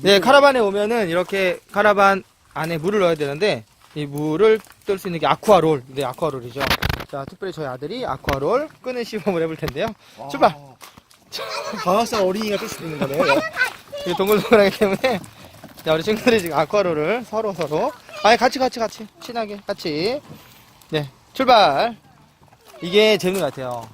네, 카라반에 오면은 이렇게 카라반 안에 물을 넣어야 되는데 이 물을 뜰 수 있는 게 아쿠아롤. 네, 아쿠아롤이죠. 자, 특별히 저희 아들이 아쿠아롤 끄는 시범을 해볼 텐데요. 출발! 방학생 어린이가 뜰 수 있는 거네요. 이게 동글동글하기 때문에 자, 우리 친구들이 지금 아쿠아롤을 서로 서로 아니 같이 같이 같이 친하게 같이 네 출발 이게 재밌는 것 같아요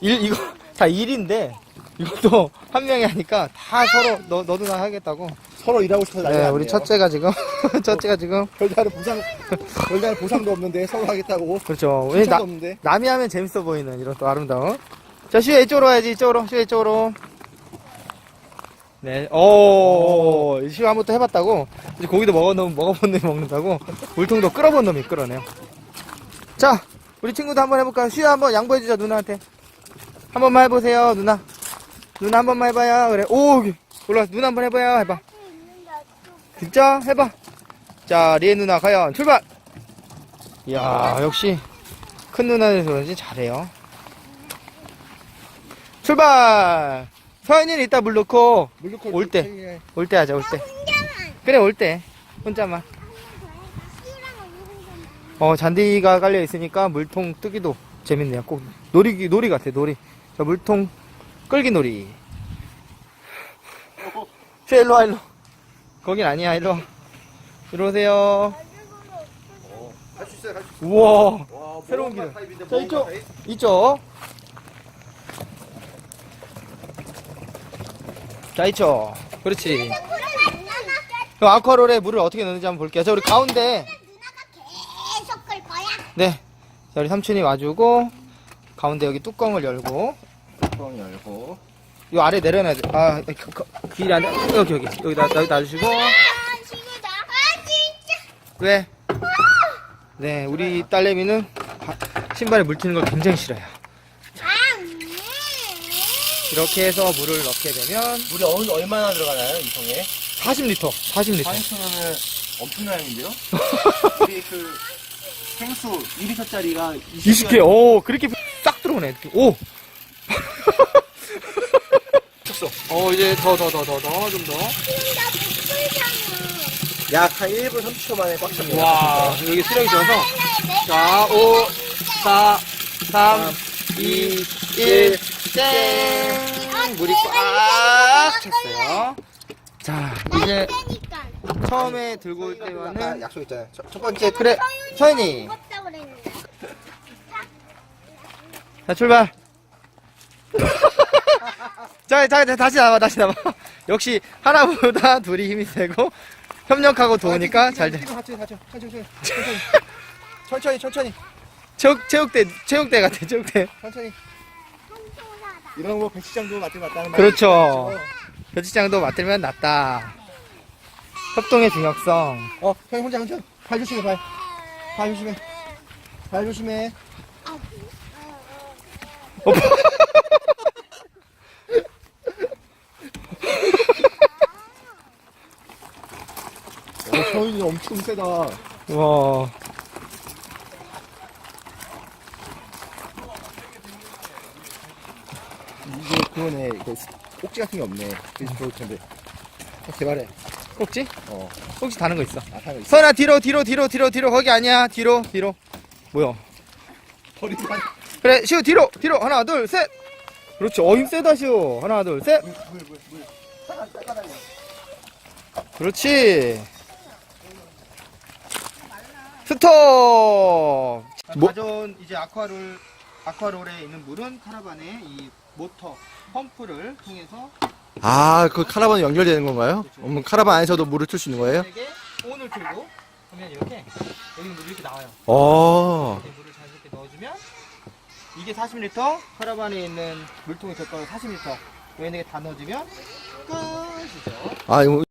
일 이거 다 일인데 이것도 한 명이 하니까 다 서로 너 너도 나 하겠다고 서로 일하고 싶어서 난리 네 났네요. 우리 첫째가 지금 첫째가 지금 별다른 보상, 별다른 보상도 없는데 서로 하겠다고. 그렇죠 왜 칭찬도 나, 없는데. 남이 하면 재밌어 보이는 이런 또 아름다운 자 슈에 이쪽으로 와야지 이쪽으로 슈에 이쪽으로 네, 오, 슈 한번 또 해봤다고. 이제 고기도 먹어 놈 먹어본 놈이 먹는다고. 물통도 끌어본 놈이 끌어내요. 자, 우리 친구도 한번 해볼까요? 슈 한번 양보해주자, 누나한테. 한 번만 해보세요, 누나. 누나 한 번만 해봐요. 그래. 오, 올라, 누나 한번 해봐요. 해봐. 진짜? 해봐. 자, 리에 누나, 과연, 출발! 이야, 역시, 큰 누나라서 그런지 잘해요. 출발! 서현이는 이따 물 넣고, 올 때. 때. 올 때 하자, 올 때. 그래, 올 때. 혼자만. 어, 잔디가 깔려 있으니까 물통 뜨기도 재밌네요. 꼭 놀이, 놀이 같아, 놀이. 자, 물통 끌기 놀이. 쉐, 일로 와, 일로. 거긴 아니야, 일로 와. 이리 오세요. 할 수 있어요, 할 수 있어요. 우와. 와, 새로운 기능. 타입인데, 자, 이쪽. 타입. 이쪽. 자, 이쪽. 그렇지. 그럼 아쿠아롤에 물을 어떻게 넣는지 한번 볼게요. 자, 우리 가운데. 계속 끌 거야? 네. 자, 우리 삼촌이 와주고, 가운데 여기 뚜껑을 열고, 뚜껑 열고. 요 아래 내려놔야 돼. 아, 그, 그, 길이 안 돼. 여기, 여기. 여기다, 여기 놔주시고. 아. 아, 진짜. 왜? 네, 우리 딸내미는 바- 신발에 물 튀는 걸 굉장히 싫어해요. 아, 음. 이렇게 해서 물을 넣게 되면 물이 어느, 얼마나 들어가나요, 이 통에? 40리터, 40리터. 40초면은 엄청난 양인데요? 우리 그, 생수 2리터짜리가 20개, 오, 그렇게 싹 들어오네. 오! 쳤어. 어, 이제 더, 더, 더, 더, 더, 좀 더. 진짜 못 끌잖아. 약 한 1분 30초 만에 꽉 찹니다. 와, 여기 수령이 져서. 자, 5, 4, 3, 2, 1, 땡! 물이 꽉 찼어요. 자, 이제 그러니까. 처음에 들고 올 아까 때와는. 약속 있잖아요. 첫, 첫 번째, 그래. 무겁다 그랬는데. 자, 출발. 자, 자, 자, 다시 나와, 다시 나와. 역시, 하나보다 둘이 힘이 세고, 협력하고 도우니까 잘 돼. 천천히, 천천히, 천천히, 천천히. 천천히, 천천히, 체육, 체육대, 체육대 같아, 체육대. 천천히. 이런 거 맞지 맞다는 말. 그렇죠. 별치장도 맡들면 낫다. 협동의 중요성. 어, 형 혼자 혼자. 발 조심해, 발. 발 조심해. 발 조심해. 어, 어, 서윤이 엄청 세다. 와. 이게 그거네. 그 꼭지 같은 게 없네. 그래서 좋을 텐데. 어, 개발해. 꼭지? 어, 꼭지 다는 거 있어. 나타나 있어. 선아, 뒤로, 뒤로, 뒤로, 뒤로, 뒤로. 거기 아니야. 뒤로, 뒤로. 뭐야. 버리만. 그래, 시우, 뒤로, 뒤로. 하나, 둘, 셋. 그렇지. 어, 힘 세다, 시우. 하나, 둘, 셋. 물, 물, 물, 물. 따라다녀. 그렇지. 스톱! 뭐- 가져온 이제 아쿠아롤, 아쿠아롤에 있는 물은 카라반의 이 모터, 펌프를 통해서 아, 그 카라반에 연결되는 건가요? 그러면 카라반 안에서도 물을 틀 수 있는 거예요? 온을 틀고 그러면 이렇게 여기 물이 이렇게 나와요. 어. 이렇게 물을 자연스럽게 넣어주면 이게 40리터, 카라반에 있는 물통이 될 거는 40리터. 여기 있는 게다 넣어주면 끝이죠. 아, 이거